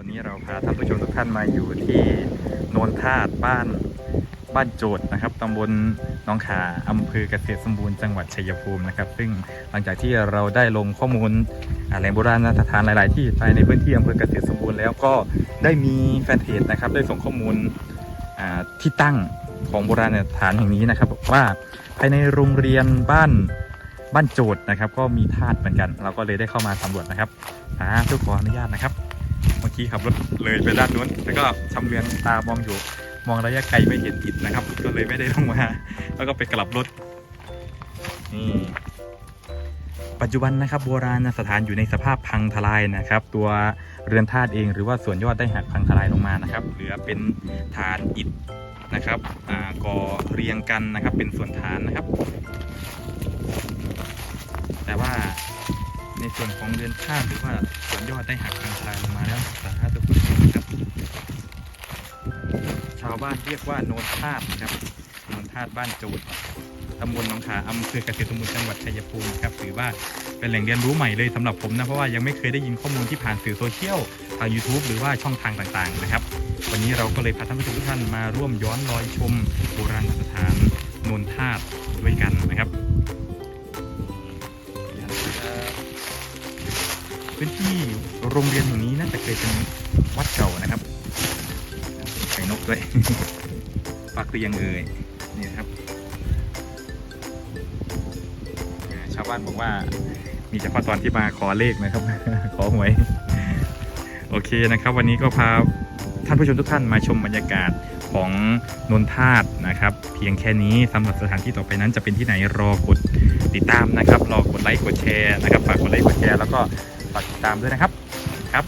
ตอนนี้เราพาท่านผู้ชมทุกท่านมาอยู่ที่โนนธาตุบ้านบ้านโจดนะครับตำบลหน้องขาอำเภอเกษตรสมบูรณ์จังหวัดชัยภูมินะครับ ซึ่งหลังจากที่เราได้ลงข้อมูลแหล่งโบราณสถานหลาย ๆ ที่ภายในพื้นที่อำเภอเกษตรสมบูรณ์แล้วก็ได้มีแฟนเพจนะครับได้ส่งข้อมูลที่ตั้งของโบราณสถานแห่งนี้นะครับบอกว่าภายในโรงเรียนบ้านบ้านโจดนะครับ ก็มีธาตุเหมือนกัน เราก็เลยได้เข้ามาสำรวจนะครับอ่าเพื่อขออนุญาตนะครับี้ขับรถเลยไปด้านนู้นแล้วก็ชำเลืองตามองอยู่มองระยะไกลไม่เห็นอิฐนะครับ ก็เลยไม่ได้ลงมาแล้วก็ไปกลับรถนี่ปัจจุบันนะครับโบราณสถานอยู่ในสภาพพังทลายนะครับ ตัวเรือนธาตุเอง หรือว่าส่วนยอดได้หักพังทลายลงมานะครับ เหลือเป็นฐานอิฐนะครับอ่าก่อเรียงกันนะครับ เป็นส่วนฐานนะครับ ส่วนของเรือนธาตุหรือว่าส่วนยอดได้หักพังทลายลงมาแล้วสาธุครับ ชาวบ้านเรียกว่าโนนธาตุนะครับโนนธาตุบ้านโจดตำบลหนองขาอำเภอเกษตรสมบูรจังหวัดชัยภูมิครับถือว่าเป็นแหล่งเรียนรู้ใหม่เลยสำหรับผมนะ เพราะว่ายังไม่เคยได้ยินข้อมูลที่ผ่านสื่อโซเชียลทาง YouTube หรือว่าช่องทางต่างๆนะครับ วันนี้เราก็เลยพาท่านผู้ชมทุกท่านมาร่วมย้อนรอยชมโบราณส พื้นที่โรงเรียนแห่งนี้น่าจะเคยเป็นวัดเก่านะครับไข่นกด้วยปักเรียงเอ่ยนี่ครับชาวบ้านบอกว่ามีเฉพาะตอนที่มาขอเลขนะครับ ขอหวยโอเคนะครับ วันนี้ก็พาท่านผู้ชมทุกท่านมาชมบรรยากาศของนนทาตนะครับ เพียงแค่นี้สำหรับสถานที่ต่อไปนั้นจะเป็นที่ไหนรอกดติดตามนะครับ รอกดไลค์กดแชร์นะครับฝากกดไลค์กดแชร์แล้วก็ ฝากติดตามด้วยนะครับครับ